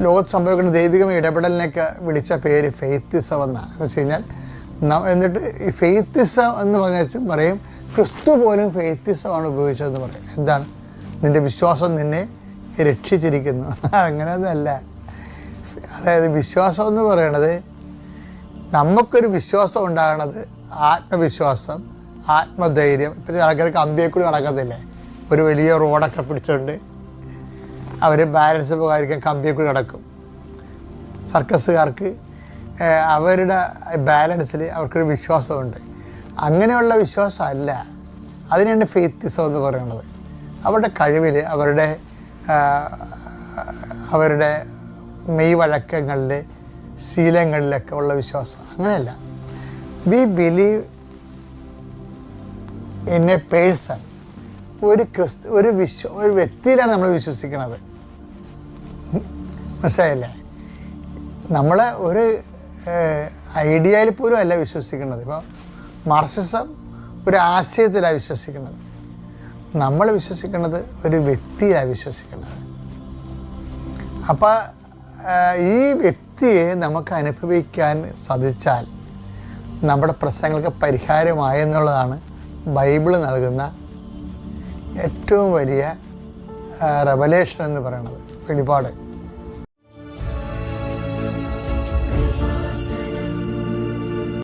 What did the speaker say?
ലോകത്ത് സംഭവിക്കുന്ന ദൈവികമായ ഇടപെടലിനൊക്കെ വിളിച്ച പേര് ഫെയ്ത്തിസം എന്നാണ്. എന്ന് വെച്ച് കഴിഞ്ഞാൽ എന്നിട്ട് ഈ ഫെയ്ത്തിസം എന്ന് പറഞ്ഞ പറയും ക്രിസ്തു പോലും ഫെയ്ത്തിസമാണ് ഉപയോഗിച്ചതെന്ന് പറയും. എന്താണ്? നിന്റെ വിശ്വാസം നിന്നെ രക്ഷിച്ചിരിക്കുന്നു. അങ്ങനെ അതല്ല അതായത് വിശ്വാസം എന്ന് പറയണത് നമുക്കൊരു വിശ്വാസം ഉണ്ടാകണത് ആത്മവിശ്വാസം ആത്മധൈര്യം. ഇപ്പം ആൾക്കാർക്ക് അമ്പിയെ കൂടി നടക്കത്തില്ലേ? ഒരു വലിയ റോഡൊക്കെ പിടിച്ചുകൊണ്ട് അവർ ബാലൻസ് പോകാതിരിക്കാൻ കമ്പിയെ കൂടി നടക്കും. സർക്കസുകാർക്ക് അവരുടെ ബാലൻസിൽ അവർക്കൊരു വിശ്വാസമുണ്ട്. അങ്ങനെയുള്ള വിശ്വാസമല്ല. അതിനാണ് ഫെയ്ത്തിസം എന്ന് പറയുന്നത്. അവരുടെ കഴിവിൽ അവരുടെ അവരുടെ മെയ് വഴക്കങ്ങളിൽ ശീലങ്ങളിലൊക്കെ ഉള്ള വിശ്വാസം. അങ്ങനെയല്ല. We believe in a person ഒരു ക്രിസ്തു ഒരു വിശ്വ ഒരു വ്യക്തിയിലാണ് നമ്മൾ വിശ്വസിക്കുന്നത്. മനസ്സിലായില്ലേ? നമ്മൾ ഒരു ഐഡിയയിൽ പോലും അല്ല വിശ്വസിക്കുന്നത്. ഇപ്പോൾ മാർക്സിസം ഒരു ആശയത്തിലാണ് വിശ്വസിക്കുന്നത്. നമ്മൾ വിശ്വസിക്കുന്നത് ഒരു വ്യക്തിയാണ് വിശ്വസിക്കുന്നത്. അപ്പോൾ ഈ വ്യക്തിയെ നമുക്ക് അനുഭവിക്കാൻ സാധിച്ചാൽ നമ്മുടെ പ്രശ്നങ്ങൾക്ക് പരിഹാരമായെന്നുള്ളതാണ് ബൈബിൾ നൽകുന്ന ഏറ്റവും വലിയ റെവലേഷൻ എന്ന് പറയുന്നത് വെളിപാട്.